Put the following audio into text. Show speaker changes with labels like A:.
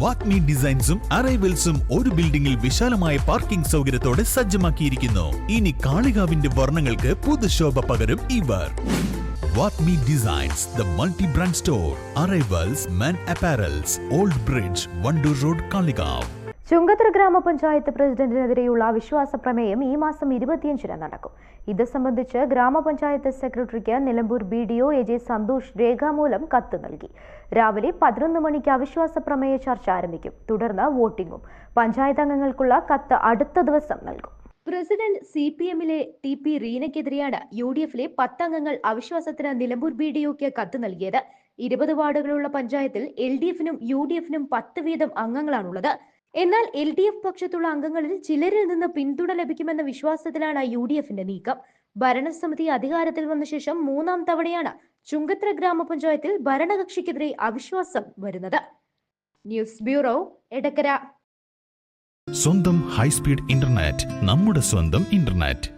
A: വാക്മി ഡിസൈൻസും അറൈവൽസും ഒരു ബിൽഡിംഗിൽ വിശാലമായ പാർക്കിംഗ് സൗകര്യത്തോടെ സജ്ജമാക്കിയിരിക്കുന്നു. ഇനി കാളികാവിന്റെ വർണങ്ങൾക്ക് പുതുശോഭ പകരും ഇവർ വാക്മി designs the multi brand store arrivals men apparels old bridge Wandoor road Kalikavu.
B: Chungathara ഗ്രാമപഞ്ചായത്ത് പ്രസിഡന്റിനെതിരെയുള്ള അവിശ്വാസ പ്രമേയം ഈ മാസം ഇരുപത്തിയഞ്ചിന് നടക്കും. ഇത് സംബന്ധിച്ച് ഗ്രാമപഞ്ചായത്ത് സെക്രട്ടറിക്ക് Nilambur B D O A J Santhosh രേഖാമൂലം കത്ത് നൽകി. രാവിലെ പതിനൊന്ന് മണിക്ക് അവിശ്വാസ പ്രമേയ ചർച്ച ആരംഭിക്കും. തുടർന്ന് വോട്ടിംഗും പഞ്ചായത്ത് അംഗങ്ങൾക്കുള്ള കത്ത് അടുത്ത ദിവസം നൽകും. പ്രസിഡന്റ് സി പി എമ്മിലെ ടി പി റീനയ്ക്കെതിരെയാണ് യു ഡി എഫിലെ പത്തംഗങ്ങൾ അവിശ്വാസത്തിന് നിലമ്പൂർ ബി ഡി ഒക്ക് കത്ത് നൽകിയത്. ഇരുപത് വാർഡുകളുള്ള പഞ്ചായത്തിൽ എൽ ഡി എഫിനും യു ഡി എഫിനും പത്ത് വീതം അംഗങ്ങളാണുള്ളത്. എന്നാൽ എൽ ഡി എഫ് പക്ഷത്തുള്ള അംഗങ്ങളിൽ ചിലരിൽ നിന്ന് പിന്തുണ ലഭിക്കുമെന്ന വിശ്വാസത്തിലാണ് യു ഡി എഫിന്റെ നീക്കം. ഭരണസമിതി അധികാരത്തിൽ വന്ന ശേഷം മൂന്നാം തവണയാണ് ചുങ്കത്ര ഗ്രാമപഞ്ചായത്തിൽ ഭരണകക്ഷിക്കെതിരെ അവിശ്വാസം വരുന്നത്. News bureau Edakkara.
A: സ്വന്തം ഹൈസ്പീഡ് ഇന്റർനെറ്റ് നമ്മുടെ സ്വന്തം ഇന്റർനെറ്റ്.